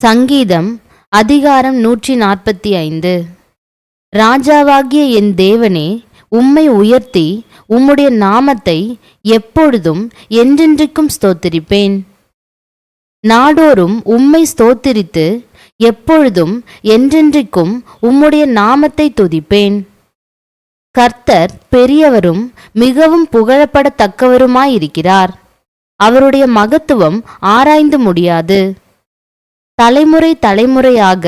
சங்கீதம் அதிகாரம் நூற்றி நாற்பத்தி ஐந்து. ராஜாவாகிய என் தேவனே உம்மை உயர்த்தி உம்முடைய நாமத்தை எப்பொழுதும் என்றென்றைக்கும் ஸ்தோத்திரிப்பேன். நாடோறும் உம்மை ஸ்தோத்திரித்து எப்பொழுதும் என்றென்றைக்கும் உம்முடைய நாமத்தை துதிப்பேன். கர்த்தர் பெரியவரும் மிகவும் புகழப்படத்தக்கவருமாயிருக்கிறார். அவருடைய மகத்துவம் ஆராய்ந்து முடியாது. தலைமுறை தலைமுறையாக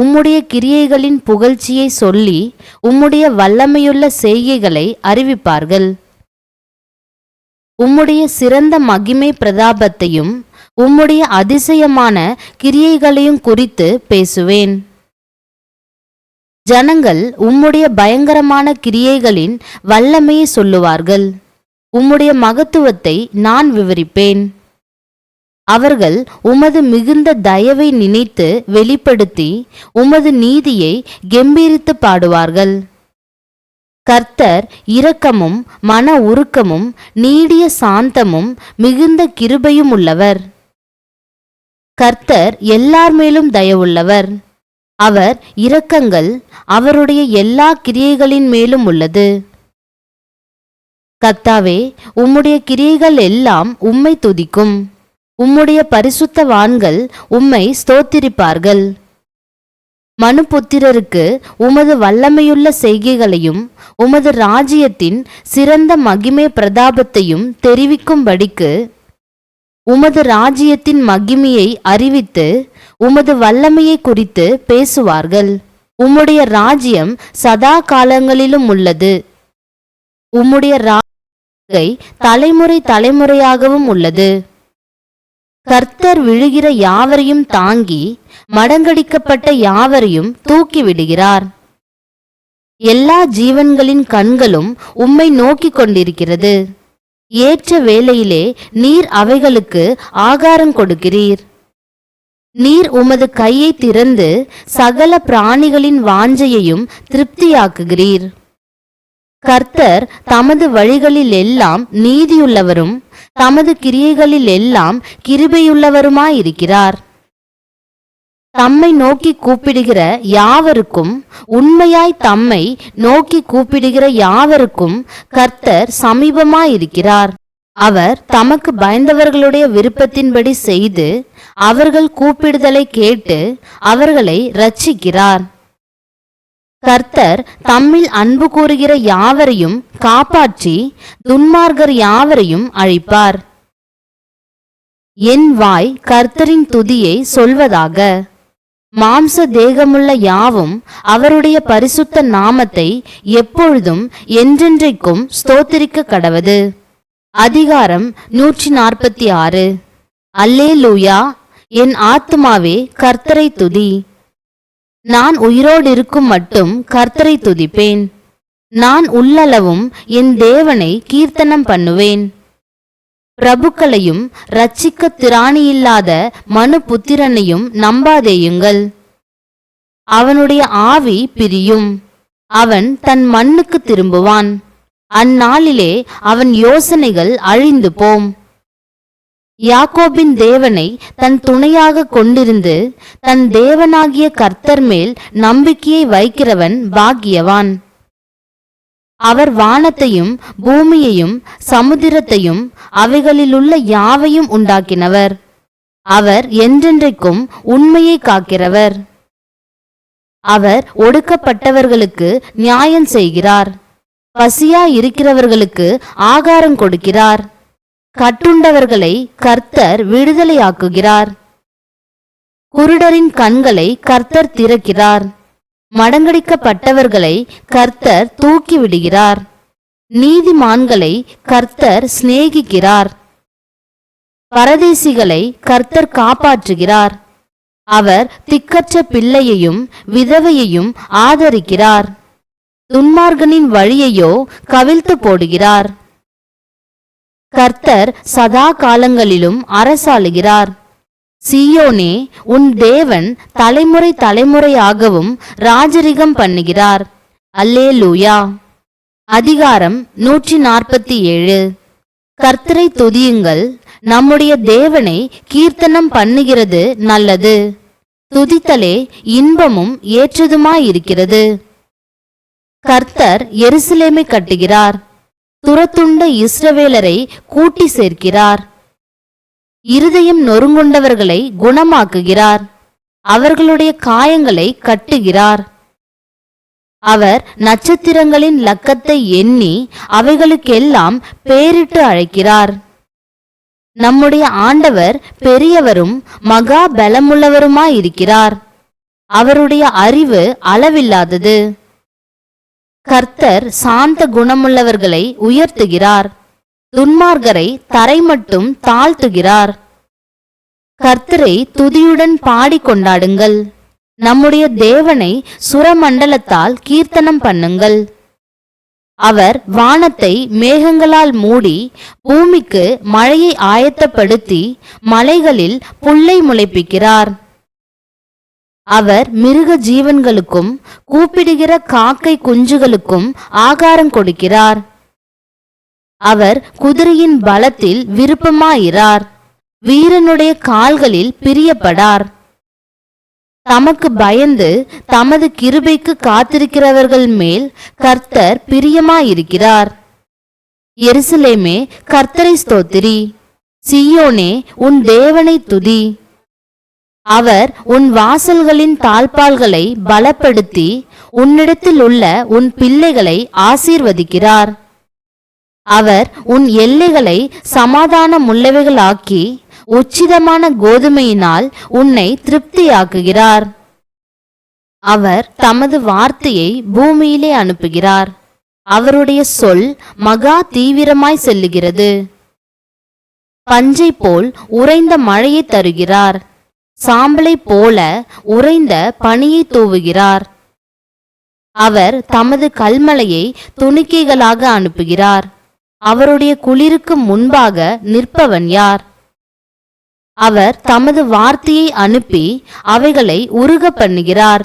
உம்முடைய கிரியைகளின் புகழ்ச்சியை சொல்லி உம்முடைய வல்லமையுள்ள செய்கைகளை அறிவிப்பார்கள். உம்முடைய சிறந்த மகிமை பிரதாபத்தையும் உம்முடைய அதிசயமான கிரியைகளையும் குறித்து பேசுவேன். ஜனங்கள் உம்முடைய பயங்கரமான கிரியைகளின் வல்லமையை சொல்லுவார்கள். உம்முடைய மகத்துவத்தை நான் விவரிப்பேன். அவர்கள் உமது மிகுந்த தயவை நினைத்து வெளிப்படுத்தி உமது நீதியை கெம்பீரித்து பாடுவார்கள். கர்த்தர் இரக்கமும் மன உருக்கமும் நீடிய சாந்தமும் மிகுந்த கிருபையும் உள்ளவர் கர்த்தர் எல்லார் மேலும் தயவுள்ளவர். அவர் இரக்கங்கள் அவருடைய எல்லா கிரியைகளின் மேலும் உள்ளது. கர்த்தாவே உம்முடைய கிரியைகள் எல்லாம் உம்மை துதிக்கும். உம்முடைய பரிசுத்த வான்கள் உம்மை ஸ்தோத்திரிப்பார்கள். மனுபுத்திரருக்கு உமது வல்லமையுள்ள செய்கைகளையும் உமது ராஜ்யத்தின் சிறந்த மகிமை பிரதாபத்தையும் தெரிவிக்கும்படிக்கு உமது ராஜ்யத்தின் மகிமையை அறிவித்து உமது வல்லமையை குறித்து பேசுவார்கள். உம்முடைய ராஜ்யம் சதா காலங்களிலும் உள்ளது. உம்முடைய ராஜ்யை தலைமுறை தலைமுறையாகவும் உள்ளது. கர்த்தர் விழுகிற யாவரையும் தாங்கி மடங்கடிக்கப்பட்ட யாவரையும் தூக்கி விடுகிறார். எல்லா ஜீவன்களின் கண்களும் உம்மை நோக்கிக் கொண்டிருக்கிறது. ஏற்ற வேளையிலே நீர் அவைகளுக்கு ஆகாரம் கொடுக்கிறீர். நீர் உமது கையை திறந்து சகல பிராணிகளின் வாஞ்சையையும் திருப்தியாக்குகிறீர். கர்த்தர் தமது வழிகளில் எல்லாம் நீதியுள்ளவரும் தமது கிரியைகளில் எல்லாம் கிருபையுள்ளவருமாயிருக்கிறார். தம்மை நோக்கி கூப்பிடுகிற யாவருக்கும் உண்மையாய் தம்மை நோக்கி கூப்பிடுகிற யாவருக்கும் கர்த்தர் சமீபமாயிருக்கிறார். அவர் தமக்கு பயந்தவர்களுடைய விருப்பத்தின்படி செய்து அவர்கள் கூப்பிடுதலை கேட்டு அவர்களை ரட்சிக்கிறார் கர்த்தர் தம்மில் அன்பு கூறுகிற யாவரையும் காப்பாற்றி துன்மார்கர் யாவரையும் அழிப்பார். என் வாய் கர்த்தரின் துதியை சொல்வதாக. மாம்ச தேகமுள்ள யாவும் அவருடைய பரிசுத்த நாமத்தை எப்பொழுதும் என்றென்றைக்கும் ஸ்தோத்திரிக்க கடவது. அதிகாரம் நூற்றி நாற்பத்தி ஆறு. அல்லே லூயா என் ஆத்துமாவே கர்த்தரை துதி. நான் உயிரோடு இருக்கும் மட்டும் கர்த்தரை துதிப்பேன். நான் உள்ளளவும் என் தேவனை கீர்த்தனம் பண்ணுவேன். பிரபுக்களையும் ரட்சிக்க திராணியில்லாத மனு புத்திரனையும் நம்பாதேயுங்கள். அவனுடைய ஆவி பிரியும். அவன் தன் மண்ணுக்கு திரும்புவான். அந்நாளிலே அவன் யோசனைகள் அழிந்து போம். யாக்கோபின் தேவனை தன் துணையாக கொண்டிருந்து தன் தேவனாகிய கர்த்தர் மேல் நம்பிக்கையை வைக்கிறவன் பாக்கியவான். அவர் வானத்தையும் பூமியையும் சமுத்திரத்தையும் அவைகளிலுள்ள யாவையும் உண்டாக்கினவர். அவர் என்றென்றைக்கும் உண்மையை காக்கிறவர். அவர் ஒடுக்கப்பட்டவர்களுக்கு நியாயம் செய்கிறார். பசியா இருக்கிறவர்களுக்கு ஆகாரம் கொடுக்கிறார். கட்டுண்டவர்களை கர்த்தர் விடுதலையாக்குகிறார். குருடரின் கண்களை கர்த்தர் திறக்கிறார். மடங்கடிக்கப்பட்டவர்களை கர்த்தர் தூக்கி விடுகிறார் நீதிமான்களை கர்த்தர் சிநேகிக்கிறார். பரதேசிகளை கர்த்தர் காப்பாற்றுகிறார். அவர் திக்கற்ற பிள்ளையையும் விதவையையும் ஆதரிக்கிறார். துன்மார்கனின் வழியையோ கவிழ்த்து போடுகிறார். கர்த்தர் சதா காலங்களிலும் அரசாளுகிறார். சியோனே உன் தேவன் தலைமுறை தலைமுறையாகவும் ராஜரிகம் பண்ணுகிறார். அல்லே லூயா அதிகாரம் நூற்றி நாற்பத்தி ஏழு கர்த்தரை துதியுங்கள். நம்முடைய தேவனை கீர்த்தனம் பண்ணுகிறது நல்லது. துதித்தலே இன்பமும் ஏற்றதுமாயிருக்கிறது. கர்த்தர் எருசலேமை கட்டுகிறார். துரத்துண்ட இஸ்ரவேலரை கூட்டி சேர்க்கிறார். இருதயம் நொறுங்குண்டவர்களை குணமாக்குகிறார். அவர்களுடைய காயங்களை கட்டுகிறார். அவர் நட்சத்திரங்களின் லக்கத்தை எண்ணி அவைகளுக்கெல்லாம் பேரிட்டு அழைக்கிறார். நம்முடைய ஆண்டவர் பெரியவரும் மகா பலமுள்ளவருமாயிருக்கிறார். அவருடைய அறிவு அளவில்லாதது. கர்த்தர் சாந்த குணமுள்ளவர்களை உயர்த்துகிறார். துன்மார்கரை தரை மட்டும் தாழ்த்துகிறார். கர்த்தரை துதியுடன் பாடிக் கொண்டாடுங்கள். நம்முடைய தேவனை சுரமண்டலத்தால் கீர்த்தனம் பண்ணுங்கள். அவர் வானத்தை மேகங்களால் மூடி பூமிக்கு மழையை ஆயத்தப்படுத்தி மலைகளில் புல்லை முளைப்பிக்கிறார். அவர் மிருக ஜீவன்களுக்கும் கூப்பிடுகிற காக்கை குஞ்சுகளுக்கும் ஆகாரம் கொடுக்கிறார். அவர் குதிரையின் பலத்தில் விருப்பமாயிரார் வீரனுடைய கால்களில் பிரியப்படார். தமக்கு பயந்து தமது கிருபைக்கு காத்திருக்கிறவர்கள் மேல் கர்த்தர் பிரியமாயிருக்கிறார். எருசலேமே கர்த்தரை ஸ்தோத்திரி. சியோனே உன் தேவனை துதி. அவர் உன் வாசல்களின் தாழ்பால்களை பலப்படுத்தி உன்னிடத்தில் உள்ள உன் பிள்ளைகளை ஆசீர்வதிக்கிறார். அவர் உன் எல்லைகளை சமாதானமுள்ளவைகளாக்கி உச்சிதமான கோதுமையினால் உன்னை திருப்தியாக்குகிறார். அவர் தமது வார்த்தையை பூமியிலே அனுப்புகிறார். அவருடைய சொல் மகா தீவிரமாய் செல்லுகிறது. பஞ்சை போல் உறைந்த மழையை தருகிறார். சாம்பலை போல உறைந்த பனியை தூவுகிறார். அவர் தமது கல்மலையை துணிக்கைகளாக அனுப்புகிறார். அவருடைய குளிருக்கு முன்பாக நிற்பவன் யார்? அவர் தமது வார்த்தையை அனுப்பி அவைகளை உருக பண்ணுகிறார்.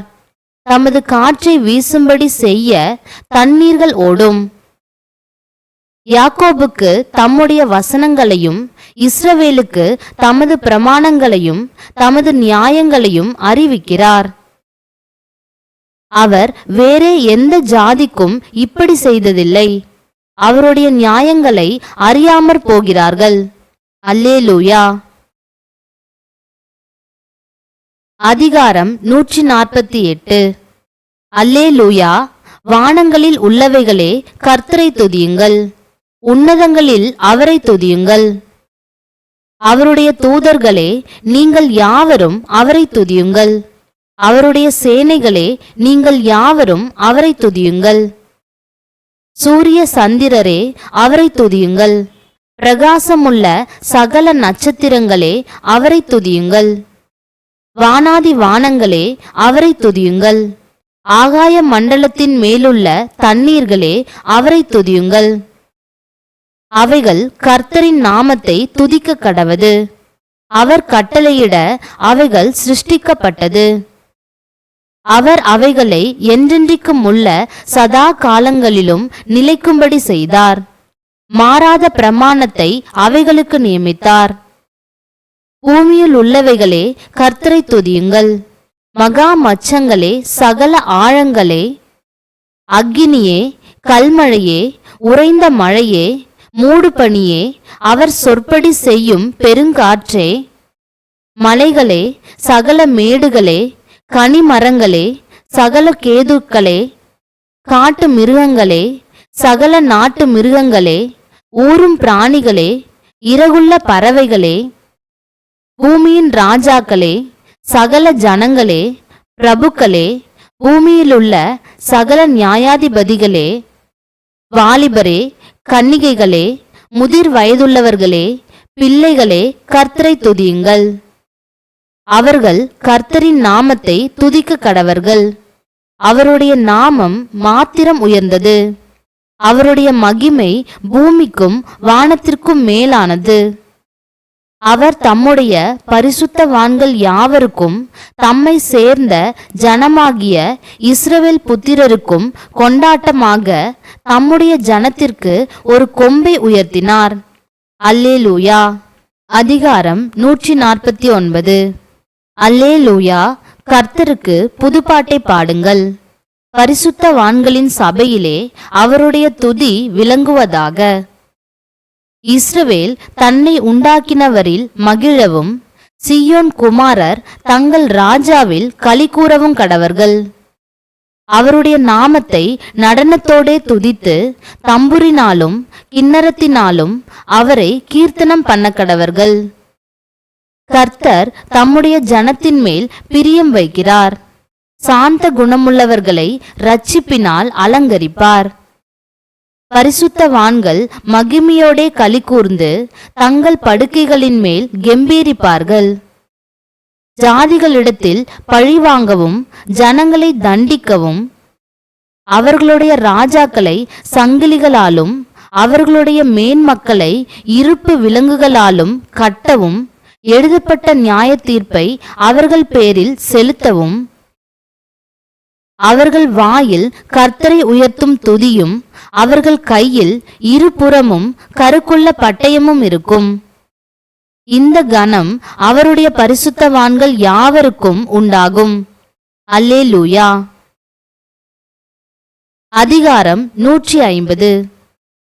தமது காற்றை வீசும்படி செய்ய தண்ணீர்கள் ஓடும். யாக்கோபுக்கு தம்முடைய வசனங்களையும் இஸ்ரவேலுக்கு தமது பிரமாணங்களையும் தமது நியாயங்களையும் அறிவிக்கிறார். அவர் வேறே எந்த ஜாதிக்கும் இப்படி செய்ததில்லை. அவருடைய நியாயங்களை அறியாமற் போகிறார்கள். அல்லேலூயா. அதிகாரம் நூற்றி நாற்பத்தி எட்டு. அல்லேலூயா வானங்களில் உள்ளவைகளே கர்த்தரை துதியுங்கள். உன்னதங்களில் அவரை துதியுங்கள். அவருடைய தூதர்களே நீங்கள் யாவரும் அவரை துதியுங்கள். அவருடைய சேனைகளே நீங்கள் யாவரும் அவரை துதியுங்கள். சூரிய சந்திரரே அவரை துதியுங்கள். பிரகாசமுள்ள சகல நட்சத்திரங்களே அவரை துதியுங்கள். வானாதி வானங்களே அவரை துதியுங்கள். ஆகாய மண்டலத்தின் மேலுள்ள தண்ணீர்களே அவரை துதியுங்கள். அவைகள் கர்த்தரின் நாமத்தை துதிக்க கடவது அவர் கட்டளையிட அவைகள் சிருஷ்டிக்கப்பட்டது. அவர் அவைகளை என்றென்றைக்கும் உள்ள சதா காலங்களிலும் நிலைக்கும்படி செய்தார். மாறாத பிரமாணத்தை அவைகளுக்கு நியமித்தார். பூமியில் உள்ளவைகளே கர்த்தரை துதியுங்கள். மகா மச்சங்களே சகல ஆழங்களே. அக்கினியே கல்மழையே உறைந்த மழையே மூடுபனியே அவர் சொற்படி செய்யும் பெருங்காற்றே மலைகளே சகல மேடுகளே கனிமரங்களே சகல கேதுக்களே காட்டு மிருகங்களே சகல நாட்டு மிருகங்களே ஊரும் பிராணிகளே இறகுள்ள பறவைகளே பூமியின் ராஜாக்களே சகல ஜனங்களே பிரபுக்களே பூமியிலுள்ள சகல நியாயாதிபதிகளே வாலிபரே கன்னிகைகளே முதிர் வயதுள்ளவர்களே பிள்ளைகளே கர்த்தரை துதியுங்கள். அவர்கள் கர்த்தரின் நாமத்தை துதிக்க கடவர்கள். அவருடைய நாமம் மாத்திரம் உயர்ந்தது. அவருடைய மகிமை பூமிக்கும் வானத்திற்கும் மேலானது. அவர் தம்முடைய பரிசுத்தவான்கள் யாவருக்கும் தம்மை சேர்ந்த ஜனமாகிய இஸ்ரவேல் புத்திரருக்கும் கொண்டாட்டமாக தம்முடைய ஜனத்திற்கு ஒரு கொம்பை உயர்த்தினார். அல்லே லூயா அதிகாரம் நூற்றி நாற்பத்தி ஒன்பது. அல்லே லூயா கர்த்தருக்கு புதுப்பாட்டை பாடுங்கள். பரிசுத்தவான்களின் சபையிலே அவருடைய துதி விளங்குவதாக. இஸ்ரவேல் தன்னை உண்டாக்கினவரில் மகிழவும் சியோன் குமாரர் தங்கள் ராஜாவில் களி கூறவும் கடவர்கள். அவருடைய நாமத்தை நடனத்தோடே துதித்து தம்புரினாலும் கிண்ணறத்தினாலும் அவரை கீர்த்தனம் பண்ண கடவர்கள். கர்த்தர் தம்முடைய ஜனத்தின் மேல் பிரியம் வைக்கிறார். சாந்த குணமுள்ளவர்களை ரட்சிப்பினால் அலங்கரிப்பார். பரிசுத்தவான்கள் மகிமையோடே களி கூர்ந்து தங்கள் படுக்கைகளின் மேல் கெம்பீரிப்பார்கள். ஜாதிகளிடத்தில் பழிவாங்கவும் ஜனங்களை தண்டிக்கவும் அவர்களுடைய ராஜாக்களை சங்கிலிகளாலும் அவர்களுடைய மேன்மக்களை இருப்பு விலங்குகளாலும் கட்டவும் எழுதப்பட்ட நியாய தீர்ப்பை அவர்கள் பேரில் செலுத்தவும் அவர்கள் வாயில் கர்த்தரை உயர்த்தும் துதியும் அவர்கள் கையில் இருபுறமும் கருக்குள்ள பட்டயமும் இருக்கும். இந்த கணம் அவருடைய பரிசுத்தவான்கள் யாவருக்கும் உண்டாகும். அல்லே லூயா அதிகாரம் நூற்றி ஐம்பது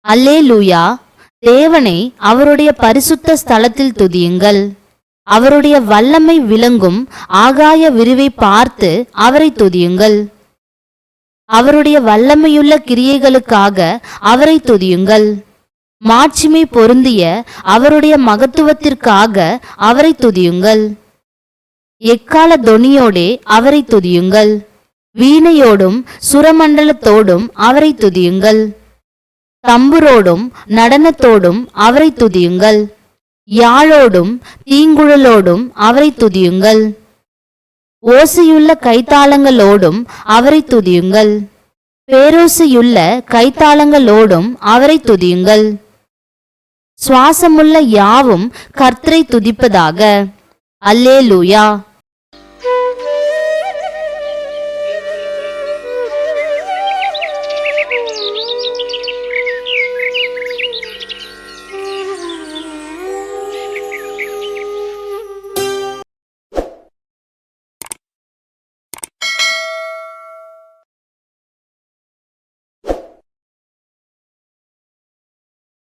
அல்லே லூயா தேவனை அவருடைய பரிசுத்த ஸ்தலத்தில் துதியுங்கள். அவருடைய வல்லமை விளங்கும் ஆகாய விரிவை பார்த்து அவரை துதியுங்கள். அவருடைய வல்லமையுள்ள கிரியைகளுக்காக அவரை துதியுங்கள். மாட்சிமை பொருந்திய அவருடைய மகத்துவத்திற்காக அவரை துதியுங்கள். எக்கால தொனியோடே அவரை துதியுங்கள். வீணையோடும் சுரமண்டலத்தோடும் அவரை துதியுங்கள். தம்புரோடும் நடனத்தோடும் அவரை துதியுங்கள். யாழோடும் தீங்குழலோடும் அவரை துதியுங்கள். ஓசையுள்ள கைத்தாளங்களோடும் அவரை துதியுங்கள். பேரோசையுள்ள கைத்தாளங்களோடும் அவரை துதியுங்கள். சுவாசமுள்ள யாவும் கர்த்தரை துதிப்பதாக. அல்லேலூயா.